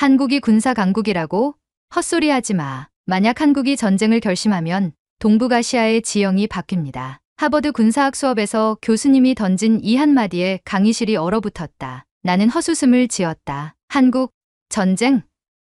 한국이 군사 강국이라고? 헛소리 하지 마. 만약 한국이 전쟁을 결심하면 동북아시아의 지형이 바뀝니다. 하버드 군사학 수업에서 교수님이 던진 이 한마디에 강의실이 얼어붙었다. 나는 헛웃음을 지었다. 한국, 전쟁?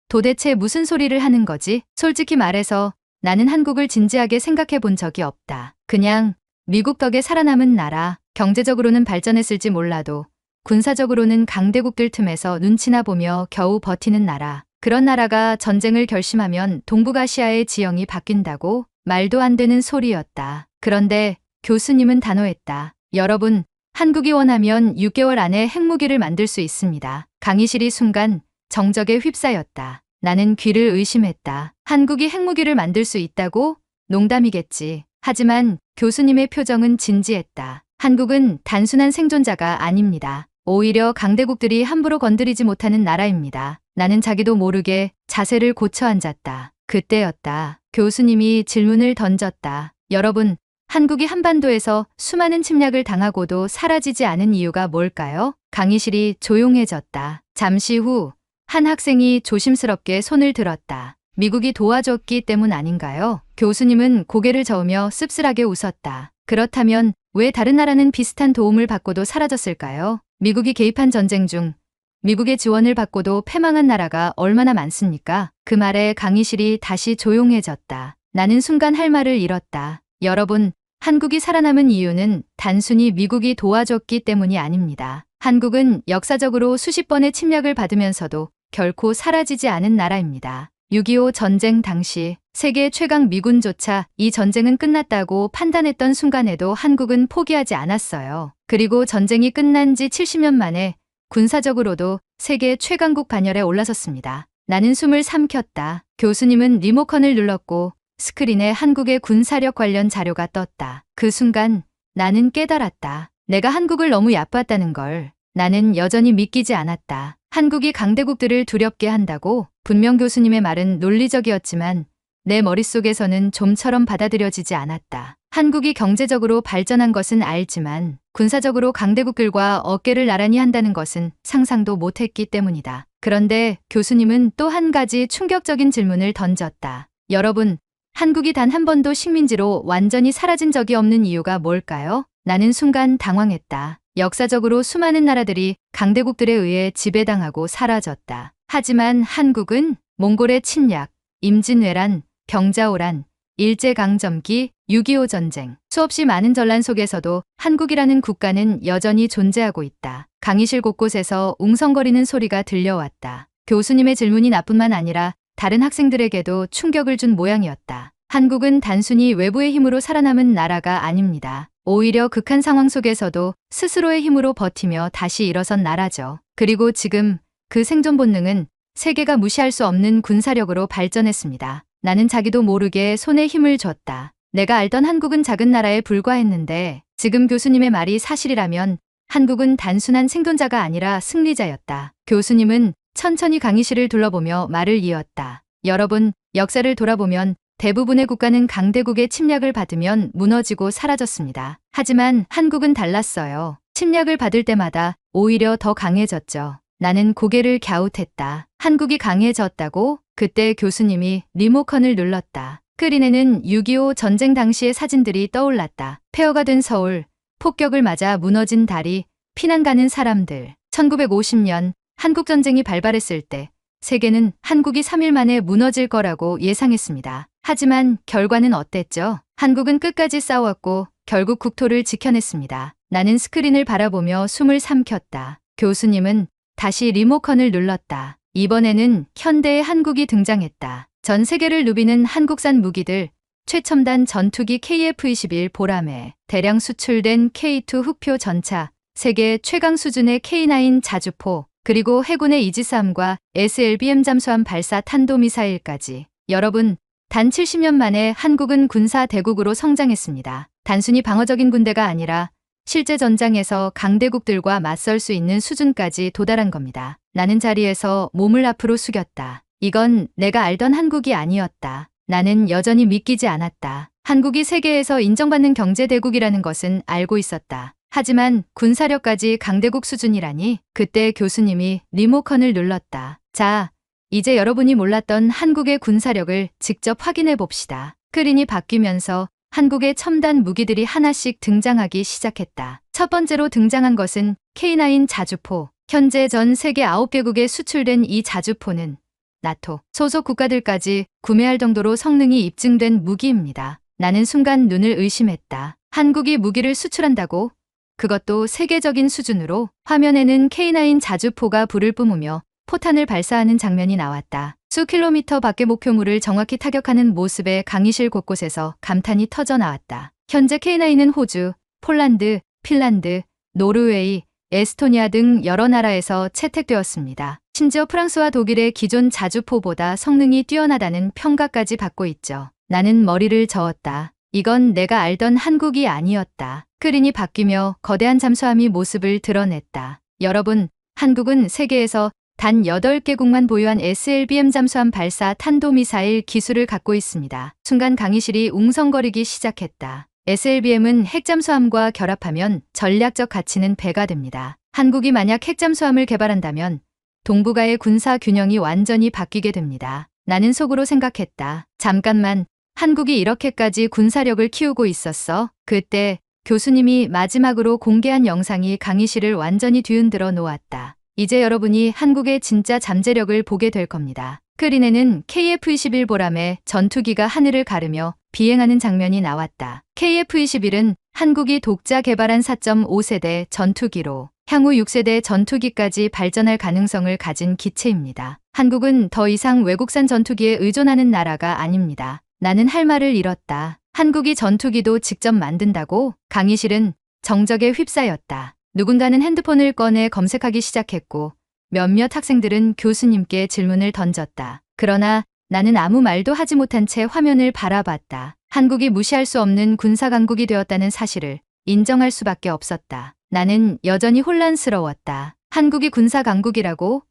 도대체 무슨 소리를 하는 거지? 솔직히 말해서 나는 한국을 진지하게 생각해 본 적이 없다. 그냥 미국 덕에 살아남은 나라, 경제적으로는 발전했을지 몰라도 군사적으로는 강대국들 틈에서 눈치나 보며 겨우 버티는 나라. 그런 나라가 전쟁을 결심하면 동북아시아의 지형이 바뀐다고 말도 안 되는 소리였다. 그런데 교수님은 단호했다. 여러분, 한국이 원하면 6개월 안에 핵무기를 만들 수 있습니다. 강의실이 순간 정적에 휩싸였다. 나는 귀를 의심했다. 한국이 핵무기를 만들 수 있다고? 농담이겠지. 하지만 교수님의 표정은 진지했다. 한국은 단순한 생존자가 아닙니다. 오히려 강대국들이 함부로 건드리지 못하는 나라입니다. 나는 자기도 모르게 자세를 고쳐 앉았다. 그때였다. 교수님이 질문을 던졌다. 여러분, 한국이 한반도에서 수많은 침략을 당하고도 사라지지 않은 이유가 뭘까요? 강의실이 조용해졌다. 잠시 후 한 학생이 조심스럽게 손을 들었다. 미국이 도와줬기 때문 아닌가요? 교수님은 고개를 저으며 씁쓸하게 웃었다. 그렇다면 왜 다른 나라는 비슷한 도움을 받고도 사라졌을까요? 미국이 개입한 전쟁 중 미국의 지원을 받고도 패망한 나라가 얼마나 많습니까? 그 말에 강의실이 다시 조용해졌다. 나는 순간 할 말을 잃었다. 여러분, 한국이 살아남은 이유는 단순히 미국이 도와줬기 때문이 아닙니다. 한국은 역사적으로 수십 번의 침략을 받으면서도 결코 사라지지 않은 나라입니다. 6.25 전쟁 당시 세계 최강 미군조차 이 전쟁은 끝났다고 판단했던 순간에도 한국은 포기하지 않았어요. 그리고 전쟁이 끝난 지 70년 만에 군사적으로도 세계 최강국 반열에 올라섰습니다. 나는 숨을 삼켰다. 교수님은 리모컨을 눌렀고 스크린에 한국의 군사력 관련 자료가 떴다. 그 순간 나는 깨달았다. 내가 한국을 너무 얕봤다는 걸. 나는 여전히 믿기지 않았다. 한국이 강대국들을 두렵게 한다고 분명 교수님의 말은 논리적이었지만 내 머릿속에서는 좀처럼 받아들여지지 않았다. 한국이 경제적으로 발전한 것은 알지만 군사적으로 강대국들과 어깨를 나란히 한다는 것은 상상도 못했기 때문이다. 그런데 교수님은 또 한 가지 충격적인 질문을 던졌다. 여러분, 한국이 단 한 번도 식민지로 완전히 사라진 적이 없는 이유가 뭘까요? 나는 순간 당황했다. 역사적으로 수많은 나라들이 강대국들에 의해 지배당하고 사라졌다. 하지만 한국은 몽골의 침략, 임진왜란, 병자호란, 일제강점기, 6.25 전쟁, 수없이 많은 전란 속에서도 한국이라는 국가는 여전히 존재하고 있다. 강의실 곳곳에서 웅성거리는 소리가 들려왔다. 교수님의 질문이 나뿐만 아니라 다른 학생들에게도 충격을 준 모양이었다. 한국은 단순히 외부의 힘으로 살아남은 나라가 아닙니다. 오히려 극한 상황 속에서도 스스로의 힘으로 버티며 다시 일어선 나라죠. 그리고 지금 그 생존 본능은 세계가 무시할 수 없는 군사력으로 발전했습니다. 나는 자기도 모르게 손에 힘을 줬다. 내가 알던 한국은 작은 나라에 불과했는데 지금 교수님의 말이 사실이라면 한국은 단순한 생존자가 아니라 승리자였다. 교수님은 천천히 강의실을 둘러보며 말을 이었다. 여러분, 역사를 돌아보면 대부분의 국가는 강대국의 침략을 받으면 무너지고 사라졌습니다. 하지만 한국은 달랐어요. 침략을 받을 때마다 오히려 더 강해졌죠. 나는 고개를 갸웃했다. 한국이 강해졌다고? 그때 교수님이 리모컨을 눌렀다. 스크린에는 6.25 전쟁 당시의 사진들이 떠올랐다. 폐허가 된 서울, 폭격을 맞아 무너진 다리, 피난 가는 사람들. 1950년 한국전쟁이 발발했을 때 세계는 한국이 3일 만에 무너질 거라고 예상했습니다. 하지만 결과는 어땠죠? 한국은 끝까지 싸웠고 결국 국토를 지켜냈습니다. 나는 스크린을 바라보며 숨을 삼켰다. 교수님은 다시 리모컨을 눌렀다. 이번에는 현대의 한국이 등장했다. 전 세계를 누비는 한국산 무기들, 최첨단 전투기 KF-21 보람에 대량 수출된 K2 흑표 전차, 세계 최강 수준의 K9 자주포, 그리고 해군의 이지스함과 SLBM 잠수함 발사 탄도미사일까지. 여러분, 단 70년 만에 한국은 군사 대국으로 성장했습니다. 단순히 방어적인 군대가 아니라 실제 전장에서 강대국들과 맞설 수 있는 수준까지 도달한 겁니다. 나는 자리에서 몸을 앞으로 숙였다. 이건 내가 알던 한국이 아니었다. 나는 여전히 믿기지 않았다. 한국이 세계에서 인정받는 경제대국이라는 것은 알고 있었다. 하지만 군사력까지 강대국 수준이라니 그때 교수님이 리모컨을 눌렀다. 자, 이제 여러분이 몰랐던 한국의 군사력을 직접 확인해 봅시다. 크린이 바뀌면서 한국의 첨단 무기들이 하나씩 등장하기 시작했다. 첫 번째로 등장한 것은 K9 자주포. 현재 전 세계 9개국에 수출된 이 자주포는 나토 소속 국가들까지 구매할 정도로 성능이 입증된 무기입니다. 나는 순간 눈을 의심했다. 한국이 무기를 수출한다고? 그것도 세계적인 수준으로 화면에는 K9 자주포가 불을 뿜으며 포탄을 발사하는 장면이 나왔다. 수 킬로미터 밖의 목표물을 정확히 타격하는 모습에 강의실 곳곳에서 감탄이 터져 나왔다. 현재 K9은 호주, 폴란드, 핀란드, 노르웨이, 에스토니아 등 여러 나라에서 채택되었습니다. 심지어 프랑스와 독일의 기존 자주포보다 성능이 뛰어나다는 평가까지 받고 있죠. 나는 머리를 저었다. 이건 내가 알던 한국이 아니었다. 크린이 바뀌며 거대한 잠수함이 모습을 드러냈다. 여러분, 한국은 세계에서 단 8개국만 보유한 SLBM 잠수함 발사 탄도미사일 기술을 갖고 있습니다. 순간 강의실이 웅성거리기 시작했다. SLBM은 핵잠수함과 결합하면 전략적 가치는 배가 됩니다. 한국이 만약 핵잠수함을 개발한다면 동북아의 군사 균형이 완전히 바뀌게 됩니다. 나는 속으로 생각했다. 잠깐만, 한국이 이렇게까지 군사력을 키우고 있었어? 그때 교수님이 마지막으로 공개한 영상이 강의실을 완전히 뒤흔들어 놓았다. 이제 여러분이 한국의 진짜 잠재력을 보게 될 겁니다. 크린에는 KF-21 보람의 전투기가 하늘을 가르며 비행하는 장면이 나왔다. KF-21은 한국이 독자 개발한 4.5세대 전투기로 향후 6세대 전투기까지 발전할 가능성을 가진 기체입니다. 한국은 더 이상 외국산 전투기에 의존하는 나라가 아닙니다. 나는 할 말을 잃었다. 한국이 전투기도 직접 만든다고? 강의실은 정적에 휩싸였다. 누군가는 핸드폰을 꺼내 검색하기 시작했고 몇몇 학생들은 교수님께 질문을 던졌다. 그러나 나는 아무 말도 하지 못한 채 화면을 바라봤다. 한국이 무시할 수 없는 군사 강국이 되었다는 사실을 인정할 수밖에 없었다. 나는 여전히 혼란스러웠다. 한국이 군사 강국이라고?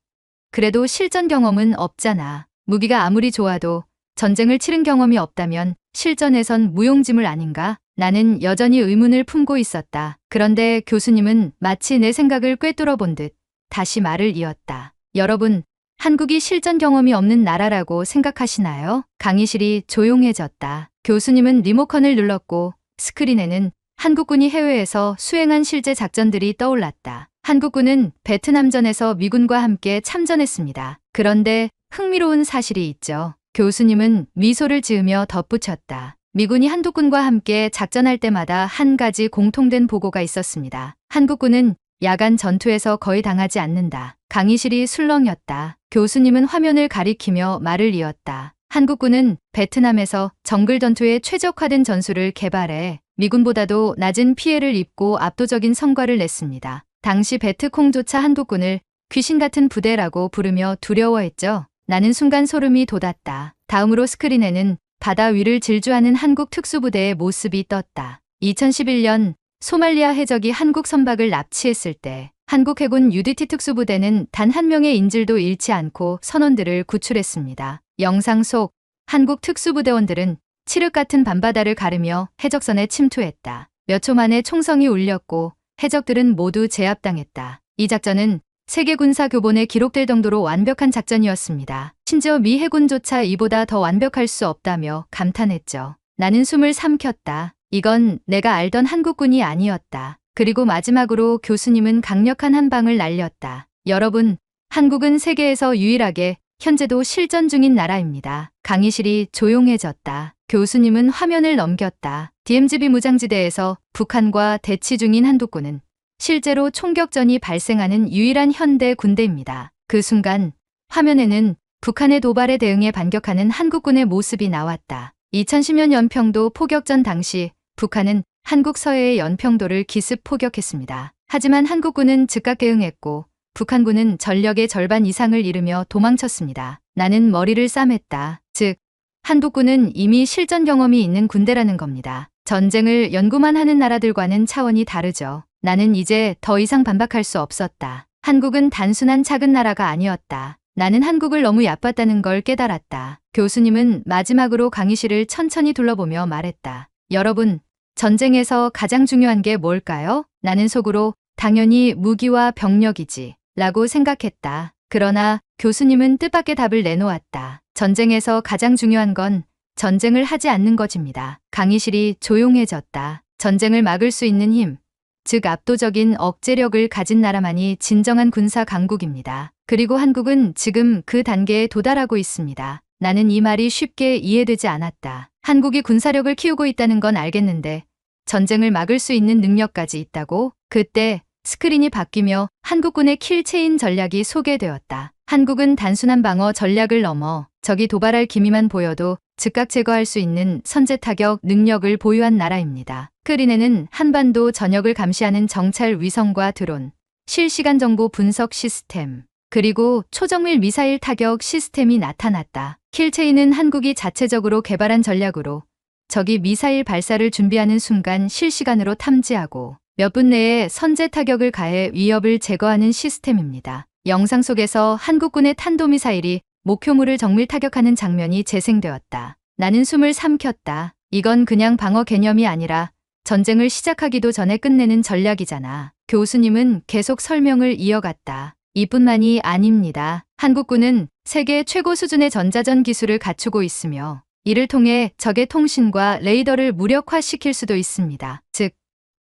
그래도 실전 경험은 없잖아. 무기가 아무리 좋아도 전쟁을 치른 경험이 없다면 실전에선 무용지물 아닌가? 나는 여전히 의문을 품고 있었다. 그런데 교수님은 마치 내 생각을 꿰뚫어 본 듯 다시 말을 이었다. 여러분, 한국이 실전 경험이 없는 나라라고 생각하시나요? 강의실이 조용해졌다. 교수님은 리모컨을 눌렀고 스크린에는 한국군이 해외에서 수행한 실제 작전들이 떠올랐다. 한국군은 베트남전에서 미군과 함께 참전했습니다. 그런데 흥미로운 사실이 있죠. 교수님은 미소를 지으며 덧붙였다. 미군이 한국군과 함께 작전할 때마다 한 가지 공통된 보고가 있었습니다. 한국군은 야간 전투에서 거의 당하지 않는다. 강의실이 술렁였다. 교수님은 화면을 가리키며 말을 이었다. 한국군은 베트남에서 정글 전투에 최적화된 전술을 개발해 미군보다도 낮은 피해를 입고 압도적인 성과를 냈습니다. 당시 베트콩조차 한국군을 귀신 같은 부대라고 부르며 두려워했죠. 나는 순간 소름이 돋았다. 다음으로 스크린에는 바다 위를 질주하는 한국 특수부대의 모습이 떴다. 2011년 소말리아 해적이 한국 선박을 납치했을 때 한국 해군 UDT 특수부대는 단 한 명의 인질도 잃지 않고 선원들을 구출했습니다. 영상 속 한국 특수부대원들은 칠흑 같은 밤바다를 가르며 해적선에 침투했다. 몇 초 만에 총성이 울렸고 해적들은 모두 제압당했다. 이 작전은 세계 군사 교본에 기록될 정도로 완벽한 작전이었습니다. 심지어 미 해군조차 이보다 더 완벽할 수 없다며 감탄했죠. 나는 숨을 삼켰다. 이건 내가 알던 한국군이 아니었다. 그리고 마지막으로 교수님은 강력한 한 방을 날렸다. 여러분, 한국은 세계에서 유일하게 현재도 실전 중인 나라입니다. 강의실이 조용해졌다. 교수님은 화면을 넘겼다. DMZB 무장지대에서 북한과 대치 중인 한국군은 실제로 총격전이 발생하는 유일한 현대 군대입니다. 그 순간 화면에는 북한의 도발에 대응해 반격하는 한국군의 모습이 나왔다. 2010년 연평도 포격전 당시 북한은 한국 서해의 연평도를 기습 포격했습니다. 하지만 한국군은 즉각 대응했고 북한군은 전력의 절반 이상을 잃으며 도망쳤습니다. 나는 머리를 싸맸다. 즉, 한국군은 이미 실전 경험이 있는 군대라는 겁니다. 전쟁을 연구만 하는 나라들과는 차원이 다르죠. 나는 이제 더 이상 반박할 수 없었다. 한국은 단순한 작은 나라가 아니었다. 나는 한국을 너무 얕봤다는 걸 깨달았다. 교수님은 마지막으로 강의실을 천천히 둘러보며 말했다. 여러분, 전쟁에서 가장 중요한 게 뭘까요? 나는 속으로 당연히 무기와 병력이지. 라고 생각했다. 그러나 교수님은 뜻밖의 답을 내놓았다. 전쟁에서 가장 중요한 건 전쟁을 하지 않는 것입니다. 강의실이 조용해졌다. 전쟁을 막을 수 있는 힘, 즉 압도적인 억제력을 가진 나라만이 진정한 군사 강국입니다. 그리고 한국은 지금 그 단계에 도달하고 있습니다. 나는 이 말이 쉽게 이해되지 않았다. 한국이 군사력을 키우고 있다는 건 알겠는데 전쟁을 막을 수 있는 능력까지 있다고? 그때 스크린이 바뀌며 한국군의 킬체인 전략이 소개되었다. 한국은 단순한 방어 전략을 넘어 적이 도발할 기미만 보여도 즉각 제거할 수 있는 선제 타격 능력을 보유한 나라입니다. 스크린에는 한반도 전역을 감시하는 정찰 위성과 드론, 실시간 정보 분석 시스템, 그리고 초정밀 미사일 타격 시스템이 나타났다. 킬체인은 한국이 자체적으로 개발한 전략으로 적이 미사일 발사를 준비하는 순간 실시간으로 탐지하고 몇 분 내에 선제 타격을 가해 위협을 제거하는 시스템입니다. 영상 속에서 한국군의 탄도미사일이 목표물을 정밀 타격하는 장면이 재생되었다. 나는 숨을 삼켰다. 이건 그냥 방어 개념이 아니라 전쟁을 시작하기도 전에 끝내는 전략이잖아. 교수님은 계속 설명을 이어갔다. 이뿐만이 아닙니다. 한국군은 세계 최고 수준의 전자전 기술을 갖추고 있으며 이를 통해 적의 통신과 레이더를 무력화시킬 수도 있습니다. 즉,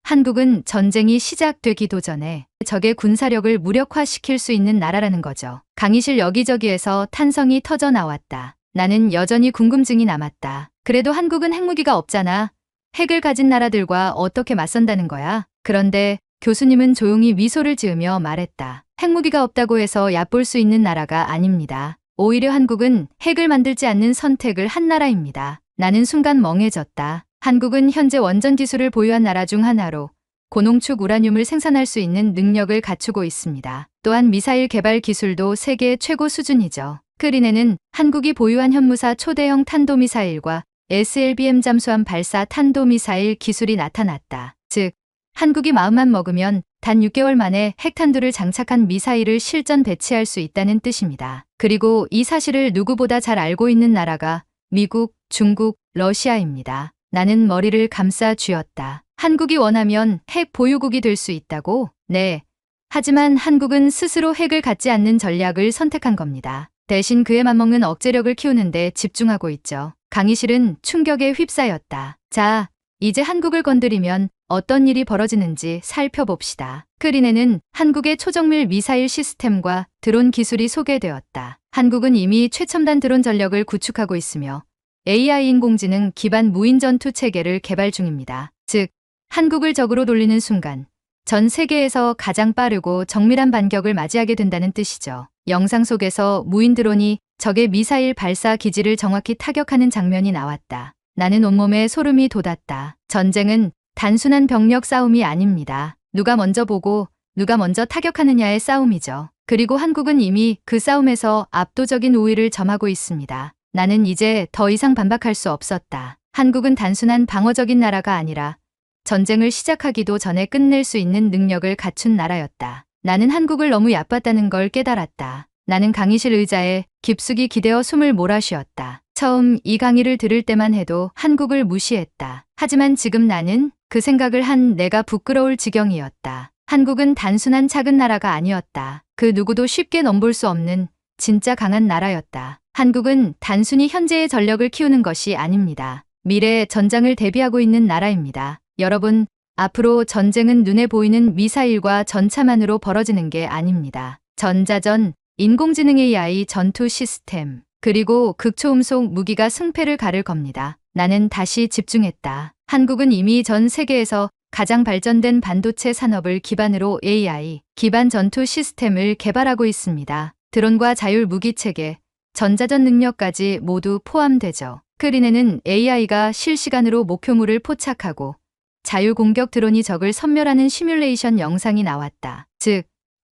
한국은 전쟁이 시작되기도 전에 적의 군사력을 무력화시킬 수 있는 나라라는 거죠. 강의실 여기저기에서 탄성이 터져 나왔다. 나는 여전히 궁금증이 남았다. 그래도 한국은 핵무기가 없잖아. 핵을 가진 나라들과 어떻게 맞선다는 거야? 그런데 교수님은 조용히 미소를 지으며 말했다. 핵무기가 없다고 해서 얕볼 수 있는 나라가 아닙니다. 오히려 한국은 핵을 만들지 않는 선택을 한 나라입니다. 나는 순간 멍해졌다. 한국은 현재 원전 기술을 보유한 나라 중 하나로 고농축 우라늄을 생산할 수 있는 능력을 갖추고 있습니다. 또한 미사일 개발 기술도 세계 최고 수준이죠. 크린에는 한국이 보유한 현무사 초대형 탄도미사일과 SLBM 잠수함 발사 탄도미사일 기술이 나타났다. 즉, 한국이 마음만 먹으면 단 6개월 만에 핵탄두를 장착한 미사일을 실전 배치할 수 있다는 뜻입니다. 그리고 이 사실을 누구보다 잘 알고 있는 나라가 미국, 중국, 러시아입니다. 나는 머리를 감싸 쥐었다. 한국이 원하면 핵 보유국이 될 수 있다고? 네. 하지만 한국은 스스로 핵을 갖지 않는 전략을 선택한 겁니다. 대신 그에 맞먹는 억제력을 키우는데 집중하고 있죠. 강의실은 충격에 휩싸였다. 자, 이제 한국을 건드리면 어떤 일이 벌어지는지 살펴봅시다. 크린에는 한국의 초정밀 미사일 시스템과 드론 기술이 소개되었다. 한국은 이미 최첨단 드론 전력을 구축하고 있으며 AI 인공지능 기반 무인 전투 체계를 개발 중입니다. 즉, 한국을 적으로 돌리는 순간 전 세계에서 가장 빠르고 정밀한 반격을 맞이하게 된다는 뜻이죠. 영상 속에서 무인 드론이 적의 미사일 발사 기지를 정확히 타격하는 장면이 나왔다. 나는 온몸에 소름이 돋았다. 전쟁은 단순한 병력 싸움이 아닙니다. 누가 먼저 보고 누가 먼저 타격하느냐의 싸움이죠. 그리고 한국은 이미 그 싸움에서 압도적인 우위를 점하고 있습니다. 나는 이제 더 이상 반박할 수 없었다. 한국은 단순한 방어적인 나라가 아니라 전쟁을 시작하기도 전에 끝낼 수 있는 능력을 갖춘 나라였다. 나는 한국을 너무 얕봤다는 걸 깨달았다. 나는 강의실 의자에 깊숙이 기대어 숨을 몰아쉬었다. 처음 이 강의를 들을 때만 해도 한국을 무시했다. 하지만 지금 나는 그 생각을 한 내가 부끄러울 지경이었다. 한국은 단순한 작은 나라가 아니었다. 그 누구도 쉽게 넘볼 수 없는 진짜 강한 나라였다. 한국은 단순히 현재의 전력을 키우는 것이 아닙니다. 미래의 전장을 대비하고 있는 나라입니다. 여러분, 앞으로 전쟁은 눈에 보이는 미사일과 전차만으로 벌어지는 게 아닙니다. 전자전, 인공지능 AI 전투 시스템, 그리고 극초음 속 무기가 승패를 가를 겁니다. 나는 다시 집중했다. 한국은 이미 전 세계에서 가장 발전된 반도체 산업을 기반으로 AI 기반 전투 시스템을 개발하고 있습니다. 드론과 자율 무기 체계, 전자전 능력까지 모두 포함되죠. 크린에는 AI가 실시간으로 목표물을 포착하고 자율 공격 드론이 적을 섬멸하는 시뮬레이션 영상이 나왔다. 즉,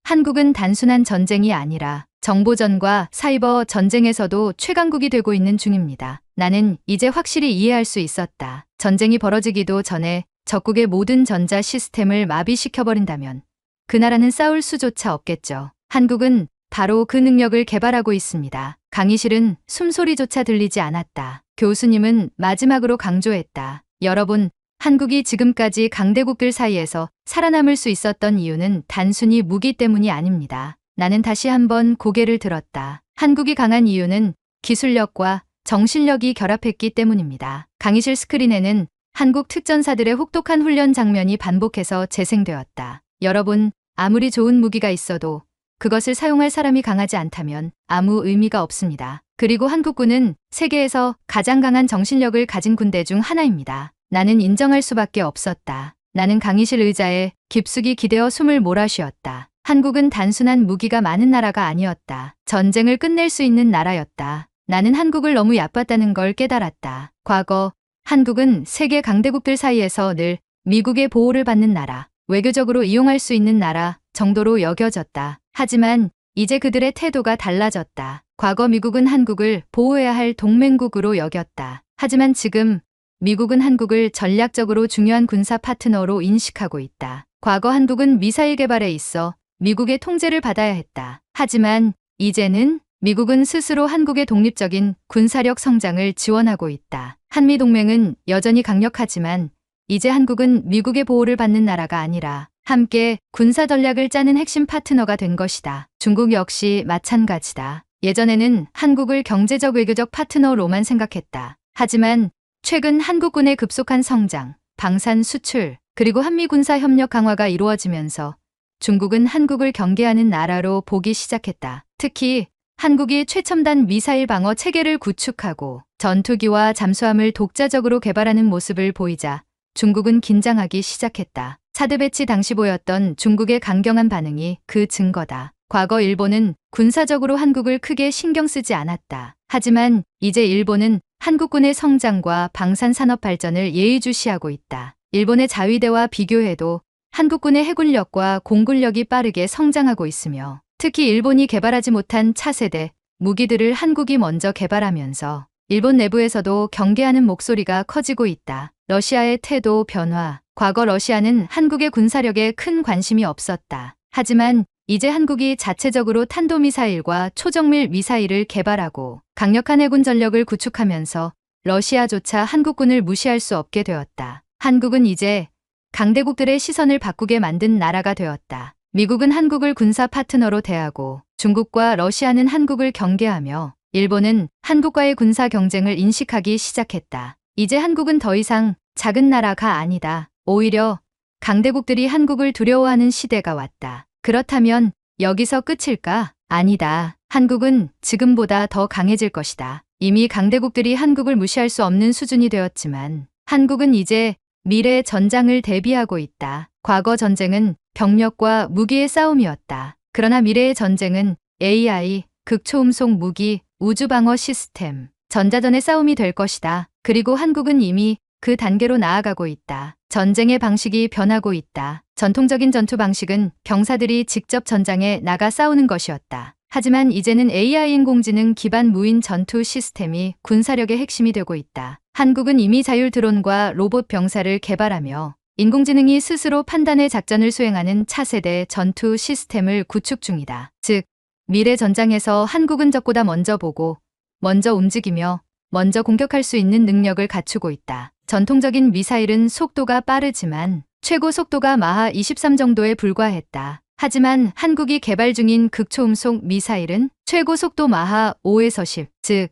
한국은 단순한 전쟁이 아니라 정보전과 사이버 전쟁에서도 최강국이 되고 있는 중입니다. 나는 이제 확실히 이해할 수 있었다. 전쟁이 벌어지기도 전에 적국의 모든 전자 시스템을 마비시켜버린다면 그 나라는 싸울 수조차 없겠죠. 한국은 바로 그 능력을 개발하고 있습니다. 강의실은 숨소리조차 들리지 않았다. 교수님은 마지막으로 강조했다. 여러분, 한국이 지금까지 강대국들 사이에서 살아남을 수 있었던 이유는 단순히 무기 때문이 아닙니다. 나는 다시 한번 고개를 들었다. 한국이 강한 이유는 기술력과 정신력이 결합했기 때문입니다. 강의실 스크린에는 한국 특전사들의 혹독한 훈련 장면이 반복해서 재생되었다. 여러분, 아무리 좋은 무기가 있어도 그것을 사용할 사람이 강하지 않다면 아무 의미가 없습니다. 그리고 한국군은 세계에서 가장 강한 정신력을 가진 군대 중 하나입니다. 나는 인정할 수밖에 없었다. 나는 강의실 의자에 깊숙이 기대어 숨을 몰아 쉬었다. 한국은 단순한 무기가 많은 나라가 아니었다. 전쟁을 끝낼 수 있는 나라였다. 나는 한국을 너무 얕봤다는 걸 깨달았다. 과거 한국은 세계 강대국들 사이에서 늘 미국의 보호를 받는 나라, 외교적으로 이용할 수 있는 나라 정도로 여겨졌다. 하지만 이제 그들의 태도가 달라졌다. 과거 미국은 한국을 보호해야 할 동맹국으로 여겼다. 하지만 지금 미국은 한국을 전략적으로 중요한 군사 파트너로 인식하고 있다. 과거 한국은 미사일 개발에 있어 미국의 통제를 받아야 했다. 하지만 이제는 미국은 스스로 한국의 독립적인 군사력 성장을 지원하고 있다. 한미동맹은 여전히 강력하지만 이제 한국은 미국의 보호를 받는 나라가 아니라 함께 군사 전략을 짜는 핵심 파트너가 된 것이다. 중국 역시 마찬가지다. 예전에는 한국을 경제적 외교적 파트너로만 생각했다. 하지만 최근 한국군의 급속한 성장, 방산 수출, 그리고 한미 군사 협력 강화가 이루어지면서 중국은 한국을 경계하는 나라로 보기 시작했다. 특히 한국이 최첨단 미사일 방어 체계를 구축하고 전투기와 잠수함을 독자적으로 개발하는 모습을 보이자 중국은 긴장하기 시작했다. 차드 배치 당시 보였던 중국의 강경한 반응이 그 증거다. 과거 일본은 군사적으로 한국을 크게 신경 쓰지 않았다. 하지만 이제 일본은 한국군의 성장과 방산 산업 발전을 예의주시하고 있다. 일본의 자위대와 비교해도 한국군의 해군력과 공군력이 빠르게 성장하고 있으며 특히 일본이 개발하지 못한 차세대 무기들을 한국이 먼저 개발하면서 일본 내부에서도 경계하는 목소리가 커지고 있다. 러시아의 태도 변화. 과거 러시아는 한국의 군사력에 큰 관심이 없었다. 하지만 이제 한국이 자체적으로 탄도미사일과 초정밀 미사일을 개발하고 강력한 해군 전력을 구축하면서 러시아조차 한국군을 무시할 수 없게 되었다. 한국은 이제 강대국들의 시선을 바꾸게 만든 나라가 되었다. 미국은 한국을 군사 파트너로 대하고 중국과 러시아는 한국을 경계하며 일본은 한국과의 군사 경쟁을 인식하기 시작했다. 이제 한국은 더 이상 작은 나라가 아니다. 오히려 강대국들이 한국을 두려워하는 시대가 왔다. 그렇다면 여기서 끝일까? 아니다. 한국은 지금보다 더 강해질 것이다. 이미 강대국들이 한국을 무시할 수 없는 수준이 되었지만 한국은 이제 미래의 전장을 대비하고 있다. 과거 전쟁은 병력과 무기의 싸움이었다. 그러나 미래의 전쟁은 AI, 극초음속 무기, 우주방어 시스템, 전자전의 싸움이 될 것이다. 그리고 한국은 이미 그 단계로 나아가고 있다. 전쟁의 방식이 변하고 있다. 전통적인 전투 방식은 병사들이 직접 전장에 나가 싸우는 것이었다. 하지만 이제는 AI 인공지능 기반 무인 전투 시스템이 군사력의 핵심이 되고 있다. 한국은 이미 자율 드론과 로봇 병사를 개발하며 인공지능이 스스로 판단의 작전을 수행하는 차세대 전투 시스템을 구축 중이다. 즉, 미래 전장에서 한국은 적보다 먼저 보고, 먼저 움직이며, 먼저 공격할 수 있는 능력을 갖추고 있다. 전통적인 미사일은 속도가 빠르지만 최고 속도가 마하 23 정도에 불과했다. 하지만 한국이 개발 중인 극초음속 미사일은 최고 속도 마하 5에서 10, 즉,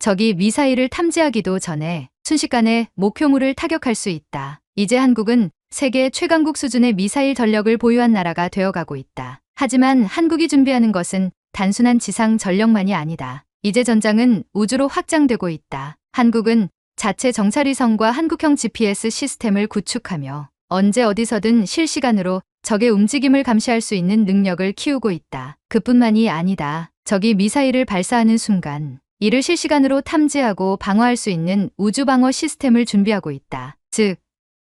적이 미사일을 탐지하기도 전에 순식간에 목표물을 타격할 수 있다. 이제 한국은 세계 최강국 수준의 미사일 전력을 보유한 나라가 되어가고 있다. 하지만 한국이 준비하는 것은 단순한 지상 전력만이 아니다. 이제 전장은 우주로 확장되고 있다. 한국은 자체 정찰위성과 한국형 GPS 시스템을 구축하며 언제 어디서든 실시간으로 적의 움직임을 감시할 수 있는 능력을 키우고 있다. 그뿐만이 아니다. 적이 미사일을 발사하는 순간 이를 실시간으로 탐지하고 방어할 수 있는 우주방어 시스템을 준비하고 있다. 즉,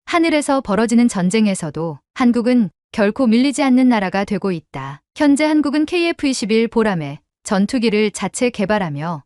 하늘에서 벌어지는 전쟁에서도 한국은 결코 밀리지 않는 나라가 되고 있다. 현재 한국은 KF-21 보람의 전투기를 자체 개발하며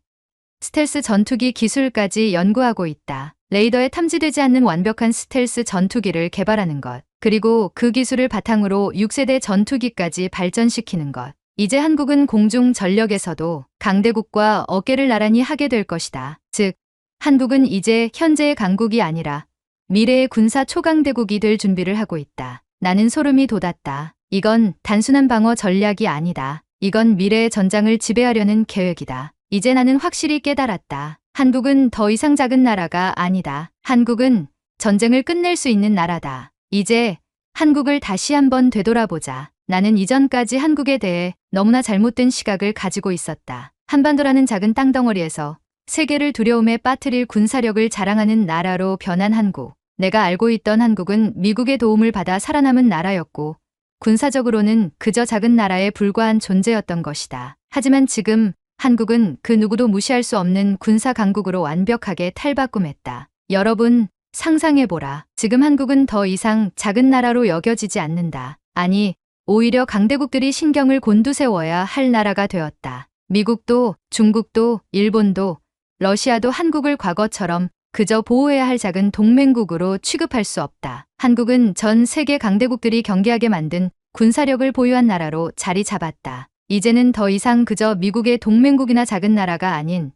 스텔스 전투기 기술까지 연구하고 있다. 레이더에 탐지되지 않는 완벽한 스텔스 전투기를 개발하는 것, 그리고 그 기술을 바탕으로 6세대 전투기까지 발전시키는 것. 이제 한국은 공중 전력에서도 강대국과 어깨를 나란히 하게 될 것이다. 즉, 한국은 이제 현재의 강국이 아니라 미래의 군사 초강대국이 될 준비를 하고 있다. 나는 소름이 돋았다. 이건 단순한 방어 전략이 아니다. 이건 미래의 전장을 지배하려는 계획이다. 이제 나는 확실히 깨달았다. 한국은 더 이상 작은 나라가 아니다. 한국은 전쟁을 끝낼 수 있는 나라다. 이제 한국을 다시 한번 되돌아보자. 나는 이전까지 한국에 대해 너무나 잘못된 시각을 가지고 있었다. 한반도라는 작은 땅덩어리에서 세계를 두려움에 빠뜨릴 군사력을 자랑하는 나라로 변한 한국. 내가 알고 있던 한국은 미국의 도움을 받아 살아남은 나라였고 군사적으로는 그저 작은 나라에 불과한 존재였던 것이다. 하지만 지금 한국은 그 누구도 무시할 수 없는 군사 강국으로 완벽하게 탈바꿈했다. 여러분, 상상해보라. 지금 한국은 더 이상 작은 나라로 여겨지지 않는다. 아니, 오히려 강대국들이 신경을 곤두세워야 할 나라가 되었다. 미국도, 중국도, 일본도, 러시아도 한국을 과거처럼 그저 보호해야 할 작은 동맹국으로 취급할 수 없다. 한국은 전 세계 강대국들이 경계하게 만든 군사력을 보유한 나라로 자리 잡았다. 이제는 더 이상 그저 미국의 동맹국이나 작은 나라가 아닌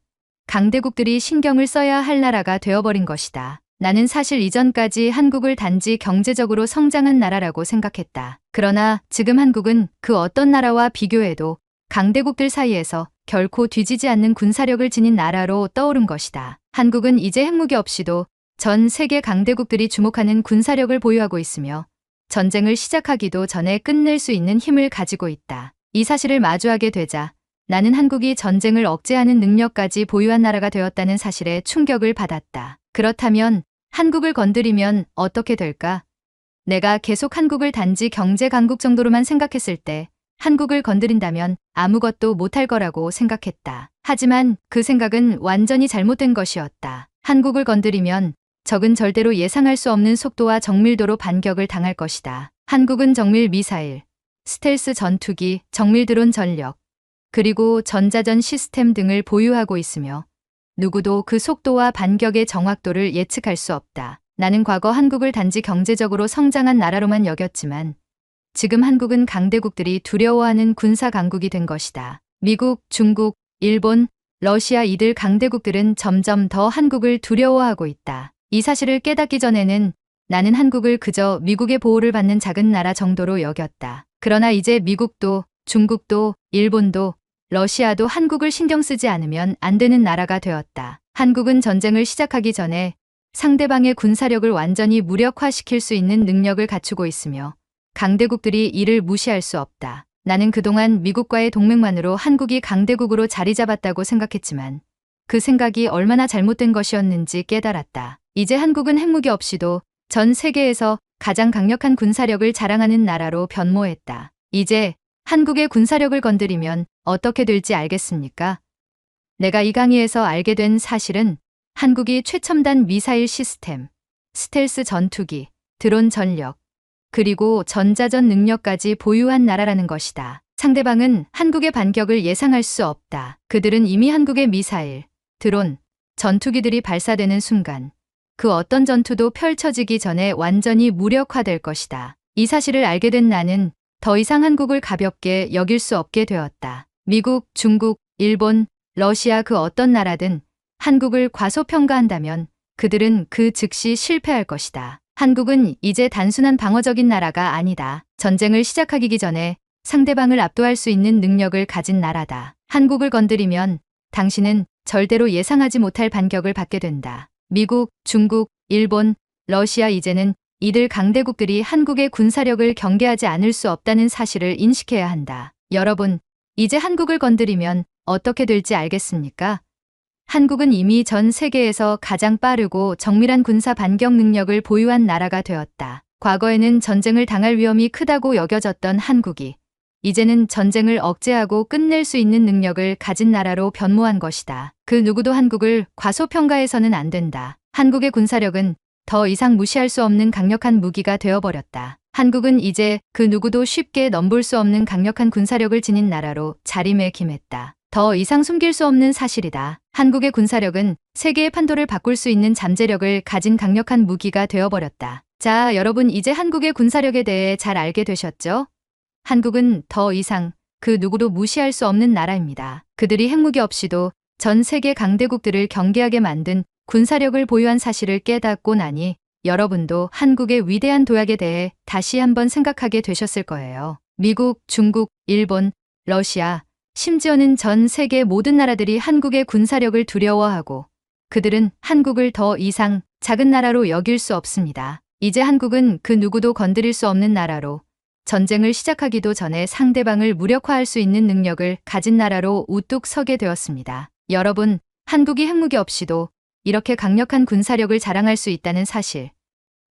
강대국들이 신경을 써야 할 나라가 되어버린 것이다. 나는 사실 이전까지 한국을 단지 경제적으로 성장한 나라라고 생각했다. 그러나 지금 한국은 그 어떤 나라와 비교해도 강대국들 사이에서 결코 뒤지지 않는 군사력을 지닌 나라로 떠오른 것이다. 한국은 이제 핵무기 없이도 전 세계 강대국들이 주목하는 군사력을 보유하고 있으며 전쟁을 시작하기도 전에 끝낼 수 있는 힘을 가지고 있다. 이 사실을 마주하게 되자 나는 한국이 전쟁을 억제하는 능력까지 보유한 나라가 되었다는 사실에 충격을 받았다. 그렇다면 한국을 건드리면 어떻게 될까? 내가 계속 한국을 단지 경제 강국 정도로만 생각했을 때 한국을 건드린다면 아무것도 못할 거라고 생각했다. 하지만 그 생각은 완전히 잘못된 것이었다. 한국을 건드리면 적은 절대로 예상할 수 없는 속도와 정밀도로 반격을 당할 것이다. 한국은 정밀 미사일, 스텔스 전투기, 정밀 드론 전력, 그리고 전자전 시스템 등을 보유하고 있으며 누구도 그 속도와 반격의 정확도를 예측할 수 없다. 나는 과거 한국을 단지 경제적으로 성장한 나라로만 여겼지만 지금 한국은 강대국들이 두려워하는 군사 강국이 된 것이다. 미국, 중국, 일본, 러시아 이들 강대국들은 점점 더 한국을 두려워하고 있다. 이 사실을 깨닫기 전에는 나는 한국을 그저 미국의 보호를 받는 작은 나라 정도로 여겼다. 그러나 이제 미국도, 중국도, 일본도, 러시아도 한국을 신경 쓰지 않으면 안 되는 나라가 되었다. 한국은 전쟁을 시작하기 전에 상대방의 군사력을 완전히 무력화시킬 수 있는 능력을 갖추고 있으며 강대국들이 이를 무시할 수 없다. 나는 그동안 미국과의 동맹만으로 한국이 강대국으로 자리 잡았다고 생각했지만 그 생각이 얼마나 잘못된 것이었는지 깨달았다. 이제 한국은 핵무기 없이도 전 세계에서 가장 강력한 군사력을 자랑하는 나라로 변모했다. 이제 한국의 군사력을 건드리면 어떻게 될지 알겠습니까? 내가 이 강의에서 알게 된 사실은 한국이 최첨단 미사일 시스템, 스텔스 전투기, 드론 전력, 그리고 전자전 능력까지 보유한 나라라는 것이다. 상대방은 한국의 반격을 예상할 수 없다. 그들은 이미 한국의 미사일, 드론, 전투기들이 발사되는 순간 그 어떤 전투도 펼쳐지기 전에 완전히 무력화될 것이다. 이 사실을 알게 된 나는 더 이상 한국을 가볍게 여길 수 없게 되었다. 미국, 중국, 일본, 러시아 그 어떤 나라든 한국을 과소평가한다면 그들은 그 즉시 실패할 것이다. 한국은 이제 단순한 방어적인 나라가 아니다. 전쟁을 시작하기 전에 상대방을 압도할 수 있는 능력을 가진 나라다. 한국을 건드리면 당신은 절대로 예상하지 못할 반격을 받게 된다. 미국, 중국, 일본, 러시아 이제는 이들 강대국들이 한국의 군사력을 경계하지 않을 수 없다는 사실을 인식해야 한다. 여러분, 이제 한국을 건드리면 어떻게 될지 알겠습니까? 한국은 이미 전 세계에서 가장 빠르고 정밀한 군사 반격 능력을 보유한 나라가 되었다. 과거에는 전쟁을 당할 위험이 크다고 여겨졌던 한국이 이제는 전쟁을 억제하고 끝낼 수 있는 능력을 가진 나라로 변모한 것이다. 그 누구도 한국을 과소평가해서는 안 된다. 한국의 군사력은 더 이상 무시할 수 없는 강력한 무기가 되어버렸다. 한국은 이제 그 누구도 쉽게 넘볼 수 없는 강력한 군사력을 지닌 나라로 자리매김했다. 더 이상 숨길 수 없는 사실이다. 한국의 군사력은 세계의 판도를 바꿀 수 있는 잠재력을 가진 강력한 무기가 되어버렸다. 자, 여러분 이제 한국의 군사력에 대해 잘 알게 되셨죠? 한국은 더 이상 그 누구도 무시할 수 없는 나라입니다. 그들이 핵무기 없이도 전 세계 강대국들을 경계하게 만든 군사력을 보유한 사실을 깨닫고 나니 여러분도 한국의 위대한 도약에 대해 다시 한번 생각하게 되셨을 거예요. 미국, 중국, 일본, 러시아, 심지어는 전 세계 모든 나라들이 한국의 군사력을 두려워하고 그들은 한국을 더 이상 작은 나라로 여길 수 없습니다. 이제 한국은 그 누구도 건드릴 수 없는 나라로 전쟁을 시작하기도 전에 상대방을 무력화할 수 있는 능력을 가진 나라로 우뚝 서게 되었습니다. 여러분, 한국이 핵무기 없이도 이렇게 강력한 군사력을 자랑할 수 있다는 사실.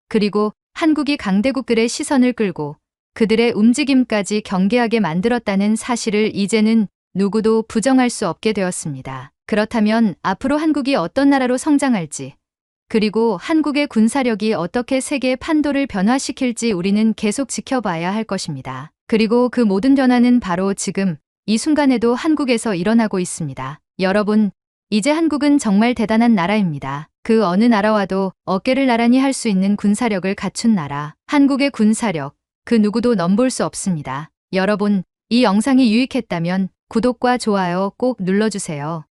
그리고 한국이 강대국들의 시선을 끌고 그들의 움직임까지 경계하게 만들었다는 사실을 이제는 누구도 부정할 수 없게 되었습니다. 그렇다면 앞으로 한국이 어떤 나라로 성장할지, 그리고 한국의 군사력이 어떻게 세계의 판도를 변화시킬지 우리는 계속 지켜봐야 할 것입니다. 그리고 그 모든 변화는 바로 지금 이 순간에도 한국에서 일어나고 있습니다. 여러분, 이제 한국은 정말 대단한 나라입니다. 그 어느 나라와도 어깨를 나란히 할 수 있는 군사력을 갖춘 나라. 한국의 군사력, 그 누구도 넘볼 수 없습니다. 여러분, 이 영상이 유익했다면 구독과 좋아요 꼭 눌러주세요.